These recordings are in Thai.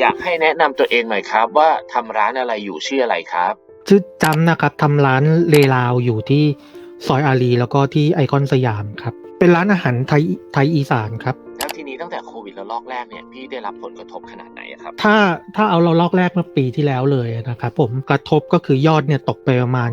อยากให้แนะนำตัวเองหน่อยครับ ว่าทำร้านอะไรอยู่ชื่ออะไรครับ ชื่อจำนะครับทำร้านเลลาวอยู่ที่ซอยอารีแล้วก็ที่ไอคอนสยามครับ เป็นร้านอาหารไทยไทยอีสานครับ แล้วทีนี้ตั้งแต่โควิดระลอกแรกเนี่ยพี่ได้รับผลกระทบขนาดไหนอะครับ ถ้าถ้าเอาเราลอกแรกเมื่อปีที่แล้วเลยนะครับผมกระทบก็คือยอดเนี่ยตกไปประมาณ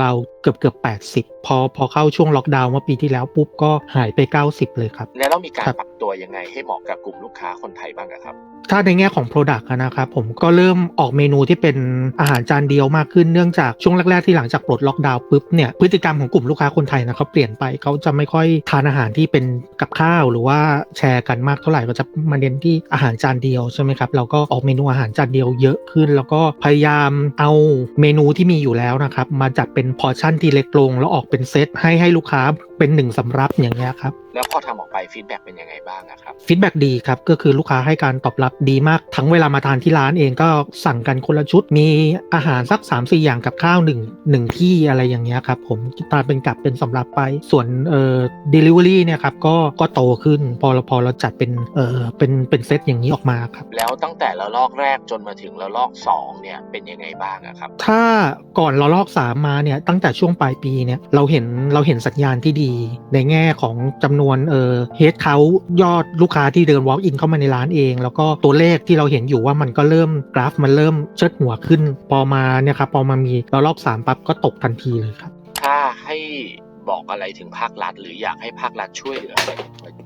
เราๆเกือบเกือบแปดสิบพอพอเข้าช่วงล็อกดาวน์เมื่อปีที่แล้วปุ๊บก็หายไป 90 เลยครับ แล้วเรามีการครับปรับตัวยังไงให้เหมาะกับกลุ่มลูกค้าคนไทยบ้างอะครับ ถ้าในแง่ของ Product นะครับผมก็เริ่มออกเมนูที่เป็นอาหารจานเดียวมากขึ้นเนื่องจากช่วงแรก ๆ ที่หลังจากปลดล็อกดาวน์ปุ๊บเนี่ยพฤติกรรมของกลุ่มลูกค้าคนไทยนะเขาเปลี่ยนไปเขาจะไม่ค่อยทานอาหารที่เป็นกับข้าว หรือว่าแชร์กันมากเท่าไหร่ก็จะมาเน้นที่อาหารจานเดียวใช่ไหมครับเราก็ออกเมนูอาหารจานเดียวเยอะขึ้น แล้วก็พยายามเอาเมนูที่มีอยู่แล้วนะครับมาจัดเป็นพอร์ชั่นที่เล็กลงแล้วออกเป็นเซตให้ให้ลูกค้าเป็นหนึ่งสำรับอย่างเงี้ยครับ แล้วพอทำออกไปฟีดแบ็กเป็นยังไงบ้างอะครับฟีดแบ็ดีครับ ก็คือลูกค้าให้การตอบรับดีมาก ทั้งเวลามาทานที่ร้านเองก็สั่งกันคนละชุด มีอาหารสัก 3 4 อย่างกับข้าว1 1ที่อะไรอย่างเงี้ยครับผมตามเป็นกับเป็นสำรับไป ส่วนเอ่อ delivery เนี่ยครับก็ก็โตขึ้นพอเราพอเราจัดเป็นเอ่อเป็นเป็นเซตอย่างนี้ออกมาครับแล้วตั้งแต่ระลอกแรกจนมาถึงระลอกสองเนี่ยเป็นยังไงบ้างอะครับถ้าก่อนเราลอกสามมาเนี่ยตั้งแต่ช่วงปลายปีเนี่ยเราเห็นเราเห็นสัญญาณที่ดีในแง่ของจำนวนเออเฮดเขายอดลูกค้าที่เดิน walk in เข้ามาในร้านเอง แล้วก็ตัวเลขที่เราเห็นอยู่ว่ามันก็เริ่มกราฟมันเริ่มเชิดหัวขึ้น พอมาเนี่ยครับพอมามีแล้วรอบสามปั๊บก็ตกทันทีเลยครับ ถ้าให้บอกอะไรถึงภาครัฐ หรืออยากให้ภาครัฐช่วยเหลือ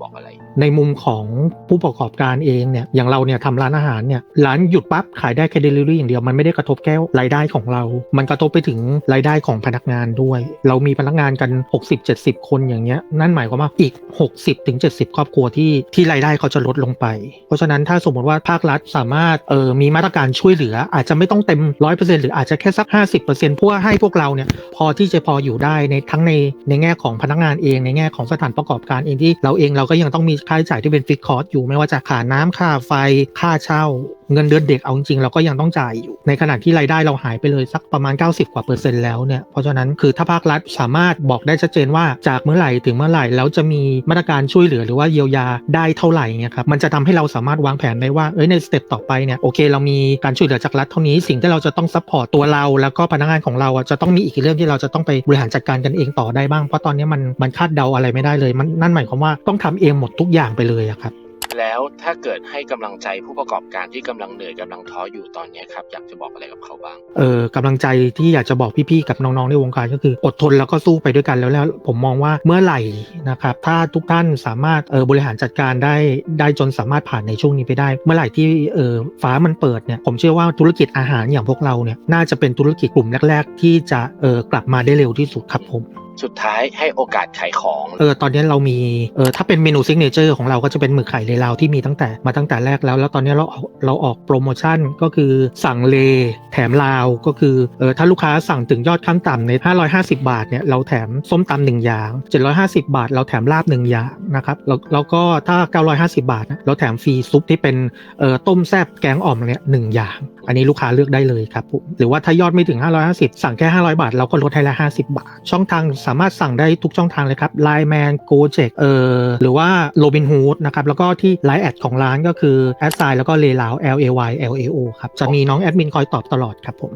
บอกอะไร ในมุมของผู้ประกอบการเองเนี่ยอย่างเราเนี่ยทำร้านอาหารเนี่ยร้านหยุดปั๊บขายได้แค่ delivery อย่างเดียวมันไม่ได้กระทบแค่รายได้ของเรา มันกระทบไปถึงรายได้ของพนักงานด้วย เรามีพนักงานกัน 60-70 คนอย่างเงี้ยนั่นหมายความว่าอีก 60-70 ครอบครัวที่ที่รายได้เขาจะลดลงไป เพราะฉะนั้นถ้าสมมติว่าภาครัฐสามารถเออมีมาตรการช่วยเหลือ อาจจะไม่ต้องเต็ม 100%หรืออาจจะแค่สัก 50%เพื่อให้พวกเราเนี่ยพอที่จะพออยู่ได้ในทั้งในในแง่ของพนักงานเองในแง่ของสถานประกอบการเองที่เราเองเราก็ยังต้องมีค่าใช้จ่ายที่เป็นฟิกคอร์สอยู่ไม่ว่าจะค่าน้ำค่าไฟค่าเช่า เงินเดือนเด็กเอาจริงเราก็ยังต้องจ่ายอยู่ ในขณะที่รายได้เราหายไปเลยสักประมาณ 90 กว่าเปอร์เซ็นต์แล้วเนี่ยเพราะฉะนั้นคือถ้าภาครัฐสามารถบอกได้ชัดเจนว่าจากเมื่อไหร่ถึงเมื่อไหร่แล้วจะมีมาตรการช่วยเหลือหรือว่าเยียวยาได้เท่าไหร่เนี่ยครับมันจะทำให้เราสามารถวางแผนได้ว่าเอ้ยในสเต็ปต่อไปเนี่ยโอเค เรามีการช่วยเหลือจากรัฐเท่านี้สิ่งที่เราจะต้องซัพพอร์ตตัวเรา แล้วก็พนักงานของเราจะต้องมีอีกเรื่องที่เราจะต้องไปบริหารจัดการกันเองต่อได้บ้างเพราะตอนนี้มันมันคาดเดาอะไรไม่ได้เลยมันนั่นหมายความว่าต้องทำเองหมดทุกอย่างไปเลยครับ แล้วถ้าเกิดให้กำลังใจผู้ประกอบการที่กำลังเหนื่อยกำลังท้ออยู่ตอนนี้ครับอยากจะบอกอะไรกับเขาบ้างเออกำลังใจที่อยากจะบอกพี่ๆกับน้องๆในวงการก็คือ อดทนแล้วก็สู้ไปด้วยกันแล้วแล้วผมมองว่าเมื่อไหร่นะครับถ้าทุกท่านสามารถเออบริหารจัดการได้ได้จนสามารถผ่านในช่วงนี้ไปได้ เมื่อไหร่ที่เออฟ้ามันเปิดเนี่ยผมเชื่อว่าธุรกิจอาหารอย่างพวกเราเนี่ยน่าจะเป็นธุรกิจกลุ่มแรก ๆ ที่จะเออกลับมาได้เร็วที่สุดครับผม สุดท้ายให้โอกาสขายของเออตอนนี้เรามีเออถ้าเป็นเมนูซิกเนเจอร์ของเราก็จะเป็นหมึกไข่เลลาวที่มีตั้งแต่มาตั้งแต่แรกแล้ว แล้วตอนนี้เราเอาเราออกโปรโมชั่นก็คือสั่งเลแถมลาวก็คือเออถ้าลูกค้าสั่งถึงยอดขั้นต่ำใน 550 บาทเนี่ยเราแถมส้มตำหนึ่งอย่าง 750 บาท เราแถมลาบหนึ่งอย่างนะครับแล้วแล้วก็ถ้า 950 บาท เราแถมฟรีซุปที่เป็นเอ่อต้มแซบแกงอ่อมเนี่ยหนึ่งอย่าง อันนี้ลูกค้าเลือกได้เลยครับผมหรือว่าถ้ายอดไม่ถึง 550 สั่งแค่ 500 บาท เราก็ลดให้ละ 50 บาท ช่องทางสามารถสั่งได้ทุกช่องทางเลยครับ Line Man Gojek เอ่อหรือว่า Robin Hood นะครับ แล้วก็ที่ Line แอดของร้านก็คือแอดไซน์แล้วก็เลลาว L A Y L A O ครับ จะมีน้องแอดมินคอยตอบตลอดครับผม